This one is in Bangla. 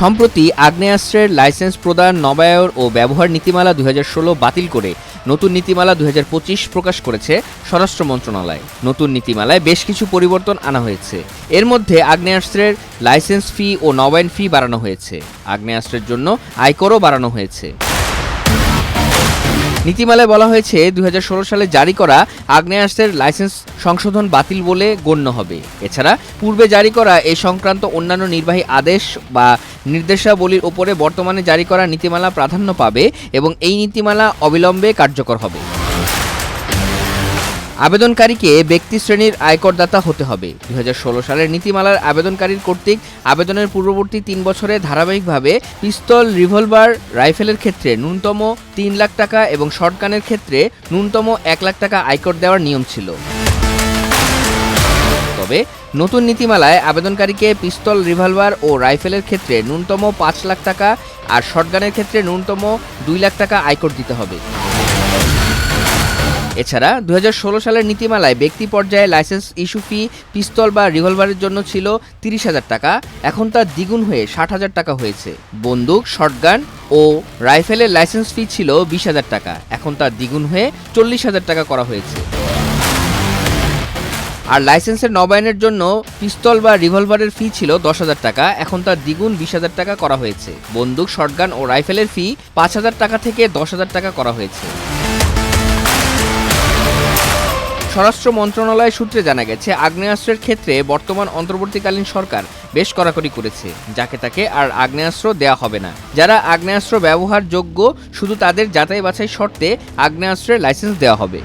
সম্প্রতি আগ্নেয়াস্ত্রের লাইসেন্স প্রদান, নবায়ন ও ব্যবহার নীতিমালা দুই হাজার ষোলো বাতিল করে নতুন নীতিমালা দুই হাজার পঁচিশ প্রকাশ করেছে স্বরাষ্ট্র মন্ত্রণালয়। নতুন নীতিমালায় বেশ কিছু পরিবর্তন আনা হয়েছে। এর মধ্যে আগ্নেয়াস্ত্রের লাইসেন্স ফি ও নবায়ন ফি বাড়ানো হয়েছে। আগ্নেয়াস্ত্রের জন্য আয়করও বাড়ানো হয়েছে। নীতিমালায় বলা হয়েছে, দুই হাজার ষোলো সালে জারি করা আগ্নেয়াস্ত্রের লাইসেন্স সংশোধন বাতিল বলে গণ্য হবে। এছাড়া, পূর্বে জারি করা এ সংক্রান্ত অন্যান্য নির্বাহী আদেশ বা নির্দেশাবলীর ওপরে বর্তমানে জারি করা নীতিমালা প্রাধান্য পাবে এবং এই নীতিমালা অবিলম্বে কার্যকর হবে। আবেদনকারীকে ব্যক্তি শ্রেণির আয়করদাতা হতে হবে। দু হাজার ষোলো সালের নীতিমালার আবেদনকারীর কর্তৃক আবেদনের পূর্ববর্তী তিন বছরে ধারাবাহিকভাবে পিস্তল, রিভলভার, রাইফেলের ক্ষেত্রে ন্যূনতম তিন লাখ টাকা এবং শর্টগানের ক্ষেত্রে ন্যূনতম এক লাখ টাকা আয়কর দেওয়ার নিয়ম ছিল। তবে নতুন নীতিমালায় আবেদনকারীকে পিস্তল, রিভলভার ও রাইফেলের ক্ষেত্রে ন্যূনতম পাঁচ লাখ টাকা আর শটগানের ক্ষেত্রে ন্যূনতম দুই লাখ টাকা আয়কর দিতে হবে। এছাড়া দু হাজার ষোলো সালের নীতিমালায় ব্যক্তি পর্যায়ে লাইসেন্স ইস্যু ফি, পিস্তল বা রিভলভারের জন্য ছিল তিরিশ হাজার টাকা, এখন তা দ্বিগুণ হয়ে ষাট হাজার টাকা হয়েছে। বন্দুক, শটগান ও রাইফেলের লাইসেন্স ফি ছিল বিশ হাজার টাকা, এখন তা দ্বিগুণ হয়ে চল্লিশ হাজার টাকা করা হয়েছে। আর লাইসেন্সের নবায়নের জন্য পিস্তল বা রিভলভারের ফি ছিল দশ হাজার টাকা, এখন তার দ্বিগুণ বিশ হাজার টাকা করা হয়েছে। বন্দুক, শটগান ও রাইফেলের ফি পাঁচ হাজার টাকা থেকে দশ হাজার টাকা করা হয়েছে। স্বরাষ্ট্র মন্ত্রণালয় সূত্রে জানা গেছে, আগ্নেয়াস্ত্রের ক্ষেত্রে বর্তমান অন্তর্বর্তীকালীন সরকার বেশ কড়াকড়ি করেছে। যাকে তাকে আর আগ্নেয়াস্ত্র দেয়া হবে না। যারা আগ্নেয়াস্ত্র ব্যবহারযোগ্য, শুধু তাদের যাচাই বাছাই শর্তে আগ্নেয়াস্ত্রের লাইসেন্স দেওয়া হবে।